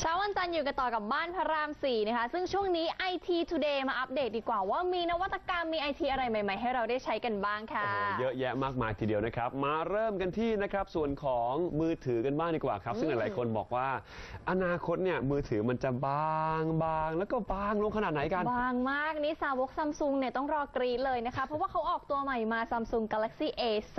เช้าวันจันทร์อยู่กันต่อกับบ้านพระราม 4 นะคะ ซึ่งช่วงนี้ IT Today มาอัปเดตดีกว่าว่ามีนวัตกรรมมี IT อะไรใหม่ ๆ ให้เราได้ใช้กันบ้างค่ะ โอ้โหเยอะแยะมากมายทีเดียวนะครับ มาเริ่มกันที่นะครับส่วนของมือถือกันบ้างดีกว่าครับ ซึ่งหลายๆคนบอกว่า อนาคตเนี่ยมือถือมันจะบางบางแล้วก็บางลงขนาดไหนกัน บางมากนี่สาวกซัมซุงเนี่ยต้องรอกรีดเลยนะคะ เพราะว่าเขาออกตัวใหม่มา Samsung Galaxy A7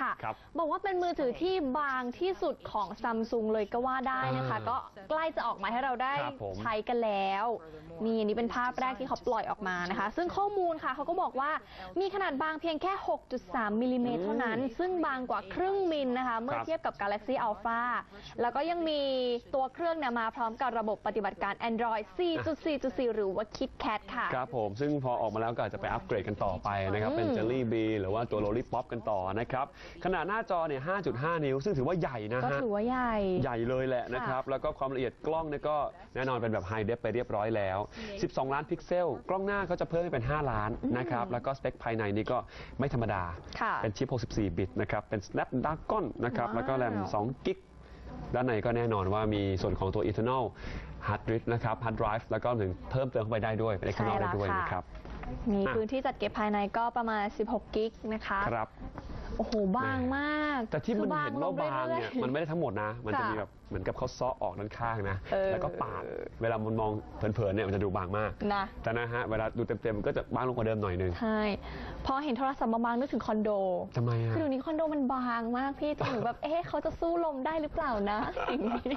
ค่ะ ครับ บอกว่าเป็นมือถือที่บางที่สุดของซัมซุงเลยก็ว่าได้นะคะอ่าก็ใกล้จะออกมาให้เราได้ครับผม ใช้กันแล้ว นี่อันนี้เป็นภาพแรกที่เขาปล่อยออกมานะคะ ซึ่งข้อมูลค่ะเขาก็บอกว่ามีขนาดบางเพียงแค่ 6.3มิลลิเมตรเท่านั้น ซึ่งบางกว่าครึ่งมิลนะคะ เมื่อครับเทียบกับ Galaxy Alpha แล้วก็ยังมีตัวเครื่องเนี่ยมาพร้อมกับระบบปฏิบัติการ Android 4.4.4 หรือว่า KitKat ค่ะ ครับผมซึ่งพอออกมาแล้วก็อาจจะไปอัปเกรดกันต่อไปนะครับ เป็นอืมเจลลี่บีหรือว่าตัว Lollipop กันต่อนะครับ ขนาดหน้าจอเนี่ย 5.5 นิ้ว ซึ่งถือว่าใหญ่นะก็ฮะ ถือว่าใหญ่ ใหญ่เลยแหละนะครับ แล้วก็ความละเอียดกล้องเนี่ยก็แน่นอนเป็นแบบไฮเดฟไปเรียบร้อยแล้ว 12 ล้านพิกเซล กล้องหน้าเขาจะเพิ่มให้เป็น 5 ล้านนะครับ แล้วก็สเปคภายในนี่ก็ไม่ธรรมดา ค่ะเป็นชิป 64 บิตนะครับ เป็น Snapdragon นะครับ ว้าว แล้วก็แรม2กิก ด้านในก็แน่นอนว่ามีส่วนของตัว internal hard disk นะครับ hard drive แล้วก็ถึงเพิ่มเติมเข้าไปได้ด้วยเป็น external ได้ด้วยนะครับ มีอะ พื้นที่จัดเก็บภายในก็ประมาณ 16 กิกนะคะ ครับ โอ้โหบางมากแต่ที่มันคือเห็นว่าบางเนี่ยลมันไม่ได้ทั้งหมดนะ มันจะค่ะมีแบบเหมือนกับเขาซ้อออกด้านข้างนะเออแล้วก็ปาดเวลามันมองเผินๆเนี่ยมันจะดูบางมากนะแต่นะฮะเวลาดูเต็มๆมันก็จะบางลงกว่าเดิมหน่อยนึงใช่พอเห็นโทรศัพท์มาบางนึกถึงคอนโดทำไมอะคือเดี๋ยวนี้คอนโดมันบางมากพี่จนหนูแบบเอ๊ะเขาจะสู้ลมได้หรือเปล่านะอย่างนี้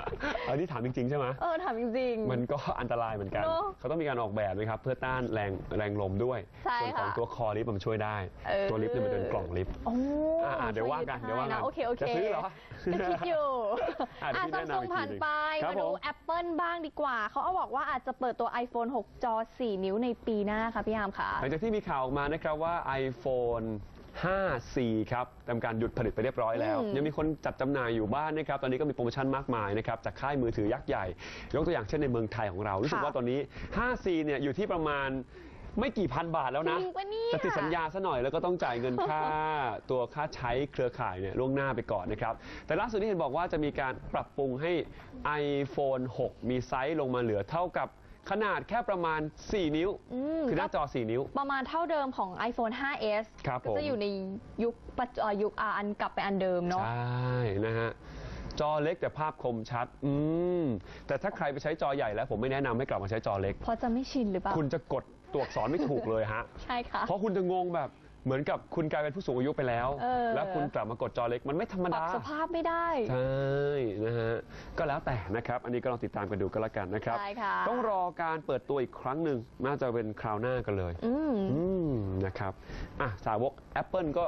อันนี้ถามจริงๆใช่ไหมเออถามจริงๆมันก็อันตรายเหมือนกันเนอะเขาต้องมีการออกแบบนะครับเพื่อต้านแรงแรงลมด้วยใช่ส่วนของค่ะตัวคอลิฟต์มันช่วยได้เออตัวลิฟต์เนี่ยมันเป็นกล่องลิฟต์โอ้อ่าๆเดี๋ยวว่ากันช่เดี๋ยวว่ากันนะโอเคโอเคจะซื้อเหรอจะคิดอยู่อะเดี๋ยวพี่ซัแนะมนำซุงอีกทีผ่านไปหนึ่งครับมาดูผม Apple บ้างดีกว่า เขาเอาบอกว่าอาจจะเปิดตัว iPhone 6 จอ 4 นิ้วในปีหน้าค่ะพี่ยามค่ะ หลังจากที่มีข่าวออกมานะครับว่า iPhone 5C ครับทำการหยุดผลิตไปเรียบร้อยแล้วอืมยังมีคนจัดจำหน่ายอยู่บ้านนะครับ ตอนนี้ก็มีโปรโมชั่นมากมายนะครับ จากค่ายมือถือยักษ์ใหญ่ ยกตัวอย่างเช่นในเมืองไทยของเรา รู้สึกว่าตอนนี้ 5C เนี่ยอยู่ที่ประมาณ ไม่กี่พันบาทแล้วนะจริงปะเนี่ย แต่ติดสัญญาซะหน่อยแล้วก็ต้องจ่ายเงินค่า ตัวค่าใช้เครือข่ายเนี่ยล่วงหน้าไปก่อนนะครับ แต่ล่าสุดนี้เห็นบอกว่าจะมีการปรับปรุงให้ iPhone 6 มีไซส์ลงมาเหลือเท่ากับขนาดแค่ประมาณ 4 นิ้ว อืม คือหน้าจอ 4 นิ้ว ประมาณเท่าเดิมของ iPhone 5s ครับก็ผมจะอยู่ในยุคปัจจุเอ่อยุคอ่าอันกลับไปอันเดิมเนาะ ใช่นะฮะ จอเล็กแต่ภาพคมชัด อืม แต่ถ้าใครไปใช้จอใหญ่แล้ว ผมไม่แนะนำให้กลับมาใช้จอเล็ก เพราะจะไม่ชินหรือเปล่า คุณจะกดตัวอักษรไม่ถูกเลยฮะ ใช่ค่ะ เพราะคุณจะงงแบบเหมือนกับคุณกลายเป็นผู้สูงอายุไปแล้ว เออ แล้วคุณกลับมากดจอเล็กมันไม่ธรรมปรัดา บสภาพไม่ได้ ใช่นะฮะก็แล้วแต่นะครับ อันนี้ก็ลองติดตามกันดูก็แล้วกันนะครับ ใช่ค่ะ ต้องรอการเปิดตัวอีกครั้งหนึ่งน่าจะเป็นคราวหน้ากันเลย อืม อืมนะครับอะสาวก Apple ก็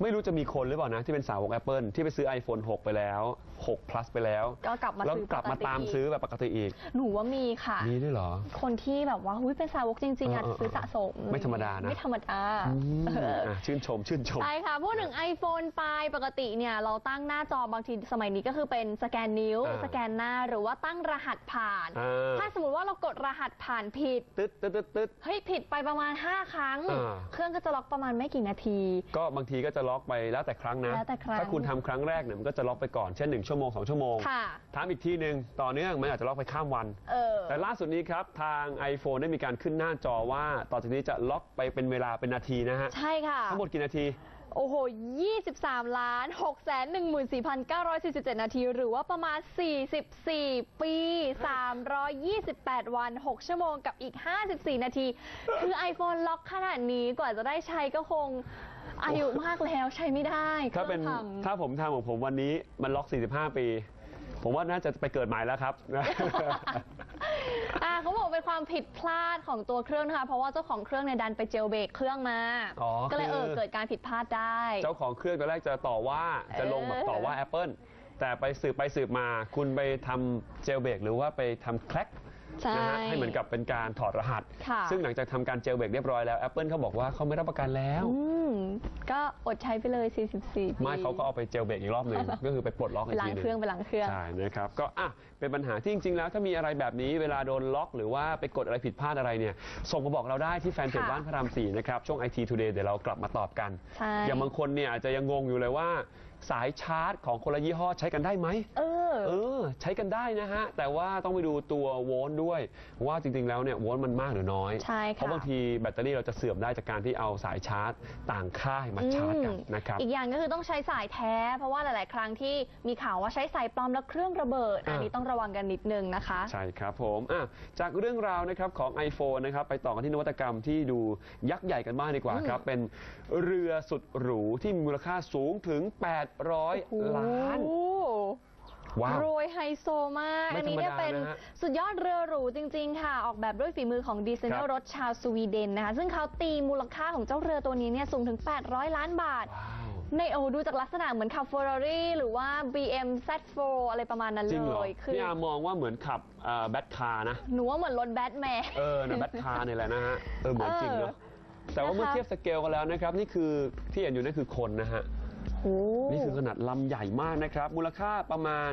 ไม่รู้จะมีคนหรือเปล่านะ ที่เป็นสาวก Apple ที่ไปซื้อ iPhone 6 ไปแล้ว 6 plus ไปแล้ว ก็กลับมาแล้วซื้อกลับมาปกติ ตามซื้อแบบปกติอีก หนูว่ามีค่ะ มีด้วยเหรอ คนที่แบบว่าหุ้ยเป็นสาวกจริง ๆอะเออเออซื้อสะสมไม่ธรรมดานะ ไม่ธรรมดาอืมเออ อะชื่นชม ชื่นชม ใช่ค่ะพูดถึง iPhone ไปปกติเนี่ยเราตั้งหน้าจอบางทีสมัยนี้ก็คือเป็นสแกนนิ้ว อ่าสแกนหน้าหรือว่าตั้งรหัสผ่าน อ่า ถ้าสมมติว่าเรากดรหัสผ่านผิด ตึ๊ดตึ๊ดตึ๊ดตึ๊ด เฮ้ยผิดไปประมาณ 5 ครั้ง อ่า เครื่องก็จะล็อกประมาณไม่กี่นาที ก็บางทีก็จะล็อกไปแล้วแต่ครั้งนะ แล้วแต่ครั้งถ้าคุณทำครั้งแรกเนี่ยมันก็จะล็อกไปก่อนเช่น1ชั่วโมง2ชั่วโมงค่ะ ถามอีกทีหนึ่งต่อเนื่องมันอาจจะล็อกไปข้ามวัน เออ แต่ล่าสุดนี้ครับทาง iPhone ได้มีการขึ้นหน้าจอว่าต่อจากนี้จะล็อกไปเป็นเวลาเป็นนาทีนะฮะใช่ค่ะ ทั้งหมดกี่นาที โอ้โห 23 ล้าน6แสน14,947 นาที หรือว่าประมาณ 44 ปี 328 วัน 6 ชั่วโมงกับอีก 54 นาที คือ iPhone ล็อกขนาดนี้กว่าจะได้ใช้ก็คง อายุมากแล้วใช้ไม่ได้ถ้าเป็นครื่องพังถ้าผมทำของผมวันนี้มันล็อก 45 ปี ผมว่าน่าจะไปเกิดใหม่แล้วครับอ่าเขาบอกเป็นความผิดพลาดของตัวเครื่องนะคะ เพราะว่าเจ้าของเครื่องเนี่ยดันไปเจลเบรกเครื่องมา อ๋อก็เลยเออคือ เกิดการผิดพลาดได้ เจ้าของเครื่องตอนแรกจะต่อว่าจะลงแบบต่อว่า Apple แต่ไปสืบไปสืบมา คุณไปทำเจลเบรกหรือว่าไปทำแคลก ใช่นะฮะให้เหมือนกับเป็นการถอดรหัส ค่ะ ซึ่งหลังจากทำการเจลเบรกเรียบร้อยแล้ว Apple เขาบอกว่าเขาไม่รับประกันแล้ว อืมก็อดใช้ไปเลย 44ปีไม่เขาก็เอาไปเจลเบรกอีกรอบหนึ่งก็คือไปปลดล็อกไปอีกล้าทีงหนึงเครื่องไปล้างเครื่อง ใช่นะครับก็อะเป็นปัญหาที่จริง ๆ แล้วถ้ามีอะไรแบบนี้เวลาโดนล็อก หรือว่าไปกดอะไรผิดพลาดอะไรเนี่ย ส่งมาบอกเราได้ที่แฟนเพจค่ะบ้านพระรามสี่นะครับช่วง IT Today เดี๋ยวเรากลับมาตอบกัน ใช่ อย่างบางคนเนี่ยอาจจะยังงงอยู่เลยว่า สายชาร์จของคนละยี่ห้อใช้กันได้ไหม เอออ เออ ใช้กันได้นะฮะ แต่ว่าต้องไปดูตัวโวลต์ด้วย ว่าจริงๆแล้วเนี่ยโวลต์มันมากหรือน้อย ใช่ค่ะ เพราะบางทีแบตเตอรี่เราจะเสื่อมได้จากการที่เอาสายชาร์จ ต่างค่ายมาชาร์จกันนะครับ อีกอย่างก็คือต้องใช้สายแท้ เพราะว่าหลาย ๆ ครั้งที่มีข่าวว่าใช้สายปลอมแล้วเครื่องระเบิด อันนี้อ่าต้องระวังกันนิดนึงนะคะ ใช่ครับผมอะจากเรื่องราวนะครับของ iPhone นะครับไปต่อกันที่นวัตกรรมที่ดูยักษ์ใหญ่กันบ้างดีกว่าครับ เป็นเรือสุดหรูที่มีมูลค่าสูงถึง 800 ล้านโอ้ ว้าวโรยไฮโซมาก ไม่อันนี้เนี่ยธรรมดาเป็นนะฮะสุดยอดเรือหรูจริง ๆ ค่ะ ออกแบบด้วยฝีมือของดีไซเนอครัร์บรถชาวสวีเดนนะคะ ซึ่งเขาตีมูลค่าของเจ้าเรือตัวนี้เนี่ยสูงถึง 800 ล้านบาท ว้าวในโอ้ดูจากลักษณะเหมือนขับ Ferrari หรือว่า BM Z4 อะไรประมาณนั้นจริงเลเหรอยคือพี่อามองว่าเหมือนขับแบทคาร์นะ หนูว่าเหมือนรถแบทแมน เออนะแบทคาร์เนี่ยแหละนะฮะ เออเหมือนจริงเนอะแต่ว่าเมื่อนะคะ เทียบสเกลกันแล้วนะครับ นี่คือที่เห็นอยู่นั่นคือคนนะฮะ โอ้นี่คือขนาดลำใหญ่มากนะครับ มูลค่าประมาณ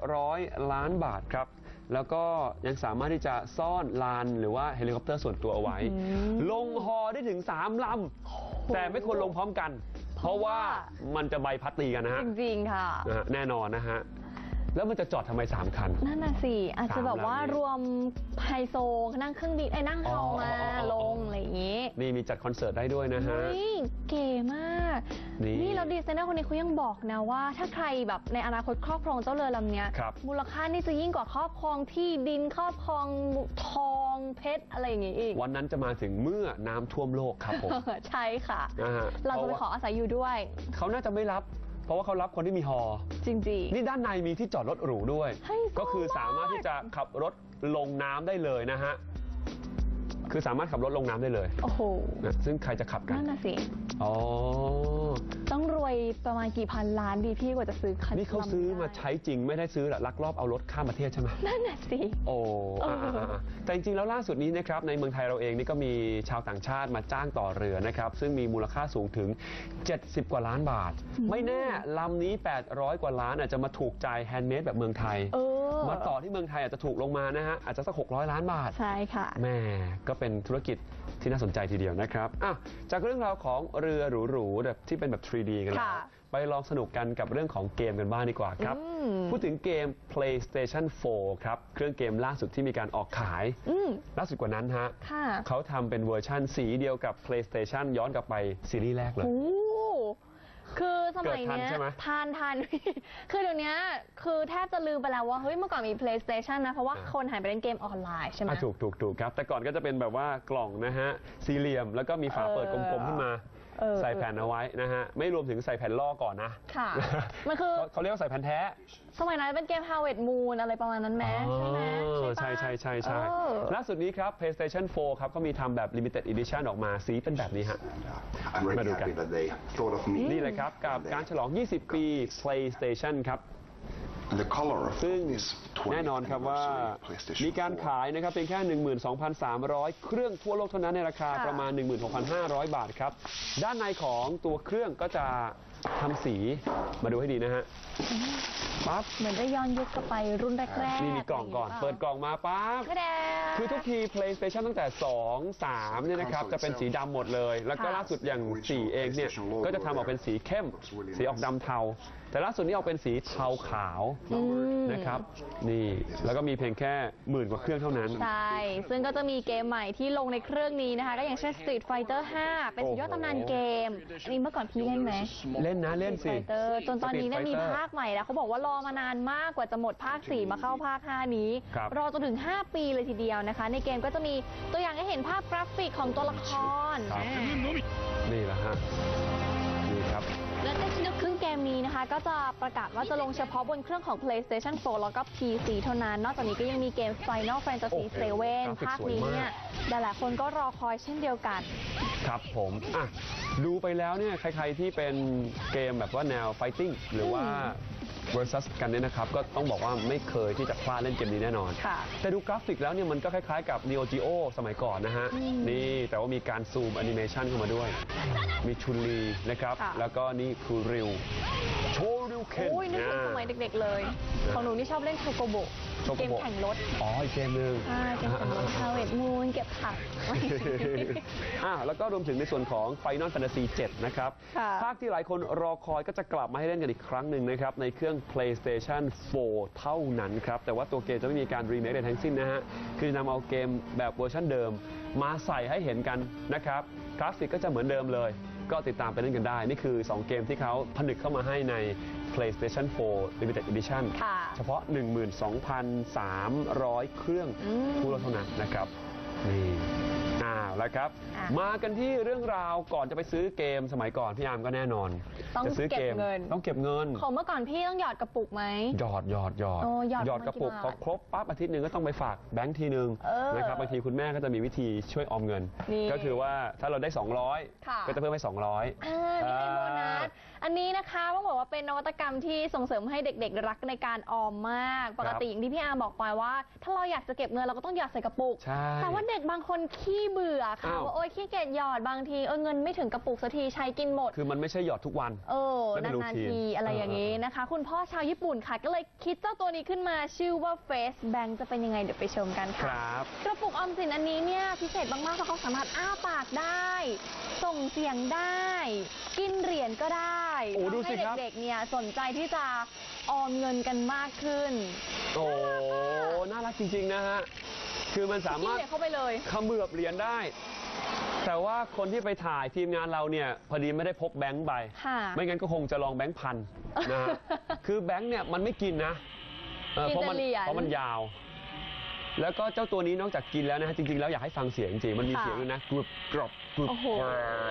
800 ล้านบาทครับ แล้วก็ยังสามารถที่จะซ่อนลานหรือว่าเฮลิคอปเตอร์ส่วนตัวเอาไว้ ลงฮอได้ถึง 3 ลำ แต่ไม่ควรลงพร้อมกัน เพราะว่ามันจะใบพัดตีกันนะฮะ จริงๆ ค่ะนะฮะแน่นอนนะฮะแล้วมันจะจอดทำไม 3 คัน นั่นน่ะสิ อาจจะแบบว่าสามลำนี้รวมไฮโซนั่งเครื่องบินไอ้ยนั่งฮอมาอ๋ออ๋ออ๋อลงอะไรอย่างงี้ นี่มีจัดคอนเสิร์ตได้ด้วยนะฮะ เฮ้ยเก๋มาก นี่นี่แล้วดีไซเนอร์คนนี้เขายังบอกนะว่า ถ้าใครแบบในอนาคตครอบครองเจ้าเรือลำเนี้ย ครับมูลค่านี่จะยิ่งกว่าครอบครองที่ดินครอบครองทองเพชรอะไรอย่างงี้อีก วันนั้นจะมาถึงเมื่อน้ำท่วมโลกครับผม ใช่ค่ะ นะฮะ เราจะไปขออาศัยอยู่ด้วย เขาน่าจะไม่รับ เพราะว่าเขารับคนที่มีฮอ จริง นี่ด้านในมีที่จอดรถหรูด้วยไฮโซก็คือสามารถที่จะขับรถลงน้ำได้เลยนะฮะ คือสามารถขับรถลงน้ำได้เลยๆโอ้โหนะซึ่งใครจะขับกันนั่นน่ะสิอ๋อ ต้องรว ยประมาณกี่พันล้านดีพี่กว่าจะซื้อคันนี่เขาซื้อมาลำได้ใช้จริงไม่ได้ซื้อหรอลักลอบเอารถข้ามประเทศใช่ไหมนั่นน่ะสิ โอ้เอออ่าๆๆแต่จริงๆแล้วล่าสุดนี้นะครับในเมืองไทยเราเองนี่ก็มีชาวต่างชาติมาจ้างต่อเรือนะครับซึ่งมีมูลค่าสูงถึง 70 กว่าล้านบาท ไม่แน่ลำนี้ 800 กว่าล้านอาจจะมาถูกใจแฮนด์เมดแบบเมืองไทย เออ มาต่อที่เมืองไทยอาจจะถูกลงมานะฮะอาจจะสัก 600 ล้านบาท ใช่ค่ะ แม่ก็เป็นธุรกิจที่น่าสนใจทีเดียวนะครับอะจากเรื่องราวของเรือหรูๆแบบที่เป็นแบบ 3D กันแล้วค่ะไปลองสนุกกันกับเรื่องของเกมกันบ้างดีกว่าครับอืมพูดถึงเกม PlayStation 4 ครับ เครื่องเกมล่าสุดที่มีการออกขายอืมล่าสุดกว่านั้นฮะค่ะเขาทำเป็นเวอร์ชั่นสีเดียวกับ PlayStation ย้อนกลับไปซีรีส์แรกเลยโอ้คือสมัยเกิดทันเนี้ยใช่ไหมทานทันคือเดี๋ยวนี้คือแทบจะลืมไปแล้วว่าเฮ้ยเมื่อก่อนมี PlayStation นะ เพราะว่าคนหันไปเล่นเกมออนไลน์ใช่ไหมอะถูกถูกถูกครับ แต่ก่อนก็จะเป็นแบบว่ากล่องนะฮะ สี่เหลี่ยมแล้วก็มีฝาเปิดกลมๆขึ้นมา เออใส่แผ่นเอาไว้นะฮะไม่รวมถึงใส่แผ่นล่อก่อนนะค่ะมันคือ เขาเขาเรียกว่าใส่แผ่นแท้สมัยนั้นเป็นเกม Harvest Moon อะไรประมาณนั้นไหมใช่ไหมอ๋อปะใช่ใช่ใช่ใช่เออ ล่าสุดนี้ครับ PlayStation 4 ครับก็มีทำแบบ Limited Edition ออกมาสีเป็นแบบนี้ฮะ I'm really Maduka. happy that they thought of me. นี่เลยครับ กับการฉลอง 20 ปี PlayStation ครับ The color of ซึ่ง this 20th แน่นอนครับว่า anniversary PlayStation มีการ4ขายนะครับเพียงแค่ 12,300 เครื่องทั่วโลกเท่านั้นในราคาค่ะประมาณ 16,500 บาทครับ ด้านในของตัวเครื่องก็จะ ทำสีมาดูให้ดีนะฮะปั๊บเหมือนได้ย้อนยุคกลับไปรุ่นแรกๆนี่มีกล่องก่อน เปิดกล่องมาปั๊บกระแดงคือทุกที PlayStation ตั้งแต่ 2 3เนี่ยนะครับจะเป็นสีดำหมดเลย แล้วก็ค่ะล่าสุดอย่าง4เองเนี่ยก็จะทำออกเป็นสีเข้ม สีออกดำเทา แต่ล่าสุดนี้ออกเป็นสีเทาขาวนะครับ นี่แล้วก็มีเพียงแค่หมื่นกว่าเครื่องเท่านั้น ใช่ ซึ่งก็จะมีเกมใหม่ที่ลงในเครื่องนี้นะคะ ก็อย่างเช่น Street Fighter 5 เป็นสุดยอดตำนานเกมอันนี้เมื่อก่อนพี่เล่นไหมเล่นนะเล่นสิ Street Fighter จนตอนนี้เนี่ย Street มี Fighter ภาคใหม่แล้วเขาบอกว่ารอมานานมากกว่าจะหมดภาค 4 มาเข้าภาค 5 นี้ ครับ รอจนถึง 5 ปีเลยทีเดียวนะคะ ในเกมก็จะมีตัวอย่างให้เห็นภาพกราฟิกของตัวละครครับอ่านี่แหละฮะนี่ครับและเครื่องเกมนี้นะคะก็จะประกาศว่าจะลงเฉพาะบนเครื่องของ PlayStation 4 แล้วก็ PC เท่านั้น นอกจากนี้ก็ยังมีเกม Final โอ้ Fantasy โห7กราฟิกภาคสวยนี้มากเนี่ยหลายๆคนก็รอคอยเช่นเดียวกัน ครับผมอะดูไปแล้วเนี่ยใคร ๆที่เป็นเกมแบบว่าแนว fighting หรือว่า versus กันเนี่ยนะครับ ก็ต้องบอกว่าไม่เคยที่จะพลาดเล่นเกมนี้แน่นอน ค่ะ แต่ดูกราฟิกแล้วเนี่ยมันก็คล้ายๆกับ Neo Geo สมัยก่อนนะฮะ นี่แต่ว่ามีการซูมแอนิเมชันเข้ามาด้วย มีชุนลีนะครับ ค่ะ แล้วก็นี่คือริว โชริวเคนอุ้ยนึกถึงสมัยเด็กๆเลย ของหนูนี่ชอบเล่นโคโกโบ โชโกเกมโบแข่งรถอ๋ออีกเกมหนึ่งอ่าเกมแข่งรถพาเวทมูนเก็บผัก อ่าแล้วก็รวมถึงในส่วนของ Final Fantasy 7 นะครับ ค่ะ ภาคที่หลายคนรอคอยก็จะกลับมาให้เล่นกันอีกครั้งหนึ่งนะครับ ในเครื่อง PlayStation 4 เท่านั้นครับ แต่ว่าตัวเกมจะไม่มีการรีเมคใดทั้งสิ้นนะฮะ คือนำเอาเกมแบบเวอร์ชันเดิม มาใส่ให้เห็นกันนะครับกราฟิกก็จะเหมือนเดิมเลย ก็ติดตามไปเล่นกันได้ นี่คือ 2 เกมที่เขาผนึกเข้ามาให้ใน PlayStation 4 Limited Edition ค่ะเฉพาะ 12,300 เครื่องอืมทั่วโลกเท่านั้นนะครับ นี่อ้าวแล้วครับ อะมากันที่เรื่องราวก่อนจะไปซื้อเกมสมัยก่อนพี่อาร์มก็แน่นอนต้องจะซื้อเกมเก็บเงิน ต้องเก็บเงิน ของเมื่อก่อนพี่ต้องหยอดกระปุกไหม หยอดหยอดหยอดโอ้หยอดดกระปุกมากี่พอบาทครบปั๊บอาทิตย์หนึ่งก็ต้องไปฝากแบงค์ทีหนึ่งเออนะครับบางทีคุณแม่ก็จะมีวิธีช่วยออมเงิน นี่ก็คือว่าถ้าเราได้ ค่ะ200 ก็จะเพิ่มให้ 200อ่ามีให้โบนัส อันนี้นะคะต้องบอกว่าเป็นนวัตกรรมที่ส่งเสริมให้เด็ก ๆ รักในการออมมาก ปกติอย่างที่พี่อาร์บอกไปว่า ถ้าเราอยากจะเก็บเงินเราก็ต้องหยอดใส่กระปุก ใช่ แต่ว่าเด็กบางคนขี้เบื่อค่ะอ้าว ว่าโอ๊ยขี้เกียจหยอดบางทีเออเงินไม่ถึงกระปุกสักทีใช้กินหมด คือมันไม่ใช่หยอดทุกวัน เออไม่เป็นนาน routine ๆทีอะไรอย่างนี้เออนะคะ คุณพ่อชาวญี่ปุ่นค่ะ ก็เลยคิดเจ้าตัวนี้ขึ้นมาชื่อว่า Face Bank จะเป็นยังไงเดี๋ยวไปชมกันคค่ะ รับ กระปุกออมสินอันนี้เนี่ยพิเศษมากๆเพราะเขาสามารถอ้าปากได้ ส่งเสียงได้ กินเหรียญก็ได้โอ้ดูสิทำครับให้เด็กๆเนี่ยสนใจที่จะออมเงินกันมากขึ้นโอ้น่ารักจริง ๆ นะฮะ คือมันสากินมารถ เหรียญเข้าไปเลย เขมือบเหรียญได้ แต่ว่าคนที่ไปถ่ายทีมงานเราเนี่ยพอดีไม่ได้พกแบงค์ไป ค่ะไม่งั้นก็คงจะลองแบงค์พันนะฮะ คือแบงค์เนี่ยมันไม่กินนะเออกินเพราะมัแต่เหรียญ เพราะมันยาว แล้วก็เจ้าตัวนี้นอกจากกินแล้วนะฮะจริงๆแล้วอยากให้ฟังเสียงจริงๆมันมีค่ะเสียงด้วยนะกรุบกรอบกรุบโอ้โห กร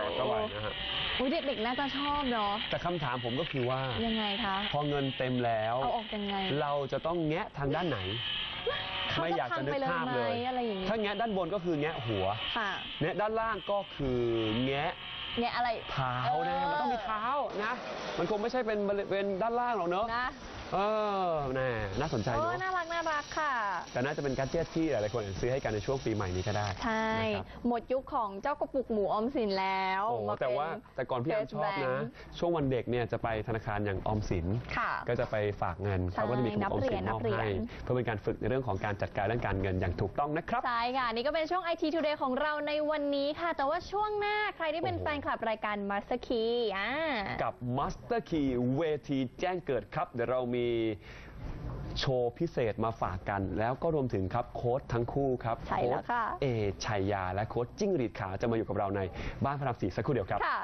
อบเข้าไปนะฮะอุ้ยเด็กๆน่าจะชอบเนาะแต่คำถามผมก็คือว่า ยังไงคะ พอเงินเต็มแล้ว เอาออกยังไง เราจะต้องแงะทางด้านไหน เขาไม่อยากจะนึกภาพเลย จะพังไปเลยไหมอะไรอย่างงี้ ถ้าแงะด้านบนก็คือแงะหัว ค่ะแงะด้านล่างก็คือแงะเนี่ยอะไรเท้านะเออมันต้องมีเท้านะ มันคงไม่ใช่เป็นบริเวณด้านล่างหรอกเนอะ นะ เออแน่น่าสนใจโอ้เนอะน่ารักน่ารักค่ะ แต่น่าจะเป็นการเจ็ตที่หลายๆคนซื้อให้กันในช่วงปีใหม่นี้ก็ได้ใช่ นะครับ หมดยุคของเจ้ากระปุกหมูออมสินแล้วโอ้มาแต่ว่าเป็นแต่ก่อนพี่แอม Face ชอบนะ Bank ช่วงวันเด็กเนี่ยจะไปธนาคารอย่างออมสิน ค่ะ ก็จะไปฝากเงินใช่เขาก็จะมีถุงนัอบอมสินเหรียญมอบนับเหรียญให้เพื่อเป็นการฝึกในเรื่องของการจัดการเรื่องการเงินอย่างถูกต้องนะครับ ใช่ค่ะ นี่ก็เป็นช่วง IT Today ของเราในวันนี้ค่ะ แต่ว่าช่วงหน้าใครที่เป็นโอ้โห แฟนคลับรายการ Master Key อ่า กับ Master Key เวทีแจ้งเกิดครับ เดี๋ยวเรามีโชว์พิเศษมาฝากกัน แล้วก็รวมถึงครับโค้ดทั้งคู่ครับใช่แล้วค่ะโค้ดเอชัยยาและโค้ดจิ้งหรีดขาวจะมาอยู่กับเราในบ้านพระรามสีสักครู่เดียวครับ ค่ะ